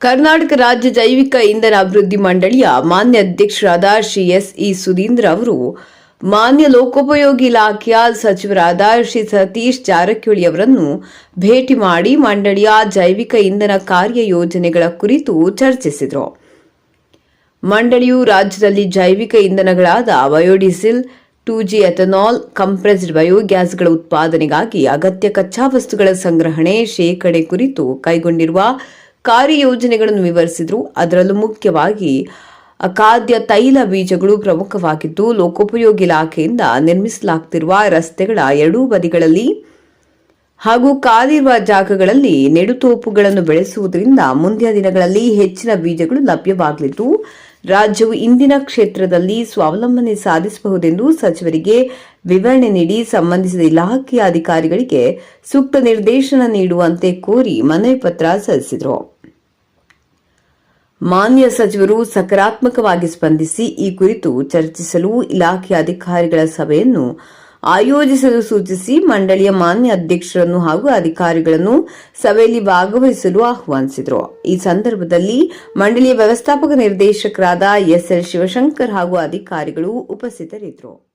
ಕರ್ನಾಟಕ ರಾಜ್ಯ ಜೈವಿಕ ಇಂಧನ ಅಭಿವೃದ್ಧಿ ಮಂಡಳಿಯ ಮಾನ್ಯ ಅಧ್ಯಕ್ಷರಾದ ಶ್ರೀ ಎಸ್ ಇ ಸುಧೀಂದ್ರ ಅವರು, ಮಾನ್ಯ ಲೋಕೋಪಯೋಗಿ ಇಲಾಖೆಯ ಸಚಿವರಾದ ಶ್ರೀ ಸತೀಶ್ ಜಾರಕಿಹೊಳಿ ಅವರನ್ನು ಭೇಟಿ ಮಾಡಿ ಮಂಡಳಿಯ ಜೈವಿಕ ಇಂಧನ ಕಾರ್ಯ ಯೋಜನೆಗಳ ಕುರಿತು ಚರ್ಚಿಸಿದರು. ಮಂಡಳಿಯು ರಾಜ್ಯದಲ್ಲಿ ಜೈವಿಕ ಇಂಧನಗಳಾದ biodiesel, two G ethanol, compressed ಬಯೋಗ್ಯಾಸ್ಗಳ ಉತ್ಪಾದನೆಗಾಗಿ ಅಗತ್ಯ ಕಚ್ಚಾ ವಸ್ತುಗಳ ಸಂಗ್ರಹಣೆ ಶೇಖರಣೆ ಕುರಿತು ಕೈಗೊಂಡಿರುವ ಕಾರ್ಯಯೋಜನೆಗಳನ್ನು ವಿವರಿಸಿದರು. ಅದರಲ್ಲೂ ಮುಖ್ಯವಾಗಿ, ಖಾದ್ಯ ತೈಲ ಬೀಜಗಳು ಪ್ರಮುಖವಾಗಿದ್ದು, ಲೋಕೋಪಯೋಗಿ ಇಲಾಖೆಯಿಂದ ನಿರ್ಮಿಸಲಾಗ್ತಿರುವ ರಸ್ತೆಗಳ ಎರಡೂ ಬದಿಗಳಲ್ಲಿ ಹಾಗೂ ಕಾದಿರುವ ಜಾಗಗಳಲ್ಲಿ ನೆಡುತೋಪುಗಳನ್ನು ಬೆಳೆಸುವುದರಿಂದ ಮುಂದಿನ ದಿನಗಳಲ್ಲಿ ಹೆಚ್ಚಿನ ಬೀಜಗಳು ಲಭ್ಯವಾಗಲಿದ್ದು, ರಾಜ್ಯವು ಇಂದಿನ ಕ್ಷೇತ್ರದಲ್ಲಿ ಸ್ವಾವಲಂಬನೆ ಸಾಧಿಸಬಹುದೆಂದು ಸಚಿವರಿಗೆ ವಿವರಣೆ ನೀಡಿ ಸಂಬಂಧಿಸಿದ ಇಲಾಖೆಯ ಅಧಿಕಾರಿಗಳಿಗೆ ಸೂಕ್ತ ನಿರ್ದೇಶನ ನೀಡುವಂತೆ ಕೋರಿ ಮನವಿ ಪತ್ರ ಸಲ್ಲಿಸಿದರು. ಮಾನ್ಯ ಸಚಿವರು ಸಕಾರಾತ್ಮಕವಾಗಿ ಸ್ಪಂದಿಸಿ ಈ ಕುರಿತು ಚರ್ಚಿಸಲು ಇಲಾಖೆಯ ಅಧಿಕಾರಿಗಳ ಸಭೆಯನ್ನು ಆಯೋಜಿಸಲು ಸೂಚಿಸಿ ಮಂಡಳಿಯ ಮಾನ್ಯ ಅಧ್ಯಕ್ಷರನ್ನು ಹಾಗೂ ಅಧಿಕಾರಿಗಳನ್ನು ಸಭೆಯಲ್ಲಿ ಭಾಗವಹಿಸಲು ಆಹ್ವಾನಿಸಿದರು. ಈ ಸಂದರ್ಭದಲ್ಲಿ ಮಂಡಳಿಯ ವ್ಯವಸ್ಥಾಪಕ ನಿರ್ದೇಶಕರಾದ ಎಸ್ಎಲ್ ಶಿವಶಂಕರ್ ಹಾಗೂ ಅಧಿಕಾರಿಗಳು ಉಪಸ್ಥಿತರಿದ್ದರು.